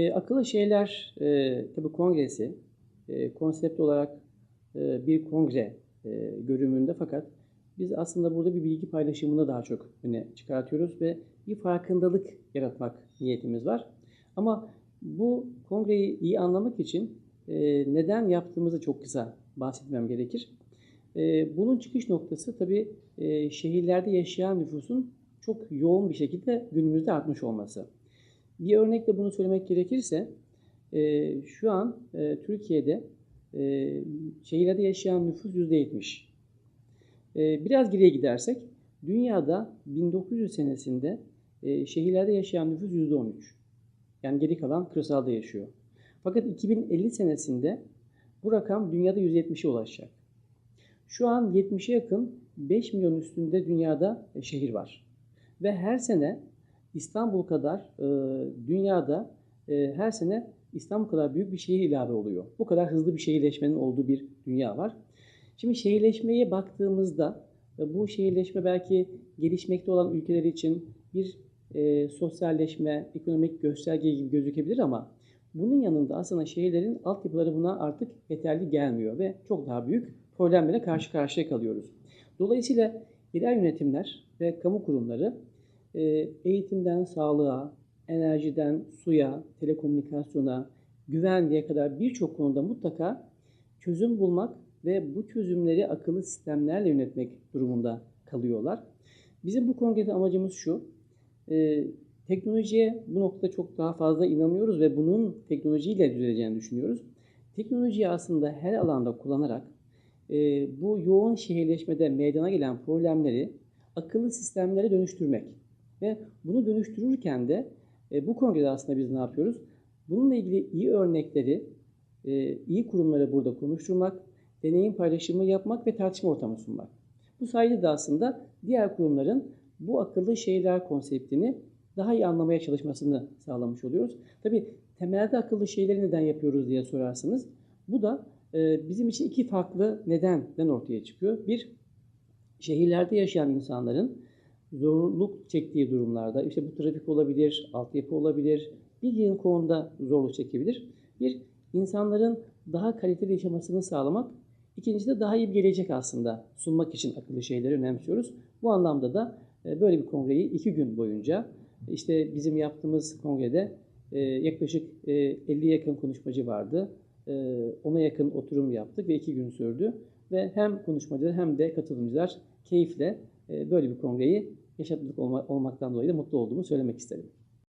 E, akıllı şeyler e, tabii kongresi e, konsept olarak e, bir kongre e, görünümünde fakat biz aslında burada bir bilgi paylaşımını daha çok öne çıkartıyoruz ve bir farkındalık yaratmak niyetimiz var. Ama bu kongreyi iyi anlamak için e, neden yaptığımızı çok kısa bahsetmem gerekir. E, bunun çıkış noktası tabii e, şehirlerde yaşayan nüfusun çok yoğun bir şekilde günümüzde artmış olması. Bir örnekle bunu söylemek gerekirse e, şu an e, Türkiye'de e, şehirlerde yaşayan nüfus %70. E, biraz geriye gidersek dünyada 1900 senesinde e, şehirlerde yaşayan nüfus %13. Yani geri kalan kırsalda yaşıyor. Fakat 2050 senesinde bu rakam dünyada 170'e ulaşacak. Şu an 70'e yakın 5 milyon üstünde dünyada e, şehir var. Ve her sene İstanbul kadar e, dünyada e, her sene İstanbul kadar büyük bir şehir ilave oluyor. Bu kadar hızlı bir şehirleşmenin olduğu bir dünya var. Şimdi şehirleşmeye baktığımızda e, bu şehirleşme belki gelişmekte olan ülkeler için bir e, sosyalleşme, ekonomik gösterge gibi gözükebilir ama bunun yanında aslında şehirlerin altyapıları buna artık yeterli gelmiyor ve çok daha büyük problemlere karşı karşıya kalıyoruz. Dolayısıyla yerel yönetimler ve kamu kurumları e, eğitimden sağlığa, enerjiden suya, telekomünikasyona, güvenliğe kadar birçok konuda mutlaka çözüm bulmak ve bu çözümleri akıllı sistemlerle yönetmek durumunda kalıyorlar. Bizim bu kongrede amacımız şu, e, teknolojiye bu noktada çok daha fazla inanıyoruz ve bunun teknolojiyle düzeleceğini düşünüyoruz. Teknolojiyi aslında her alanda kullanarak e, bu yoğun şehirleşmede meydana gelen problemleri akıllı sistemlere dönüştürmek ve bunu dönüştürürken de e, bu kongrede aslında biz ne yapıyoruz? Bununla ilgili iyi örnekleri, e, iyi kurumlara burada konuşturmak, deneyim paylaşımı yapmak ve tartışma ortamı sunmak. Bu sayede de aslında diğer kurumların bu akıllı şehirler konseptini daha iyi anlamaya çalışmasını sağlamış oluyoruz. Tabii temelde akıllı şeyleri neden yapıyoruz diye sorarsınız. Bu da e, bizim için iki farklı nedenden ortaya çıkıyor. Bir, şehirlerde yaşayan insanların zorluk çektiği durumlarda, işte bu trafik olabilir, altyapı olabilir, yığın konuda zorluk çekebilir. Bir, insanların daha kaliteli yaşamasını sağlamak, ikincisi de daha iyi bir gelecek aslında sunmak için akıllı şeyleri önemsiyoruz. Bu anlamda da e, böyle bir kongreyi iki gün boyunca, işte bizim yaptığımız kongrede e, yaklaşık 50 yakın konuşmacı vardı. E, ona yakın oturum yaptık ve iki gün sürdü. Ve hem konuşmacılar hem de katılımcılar keyifle böyle bir kongreyi yaşattık olmaktan dolayı da mutlu olduğumu söylemek isterim.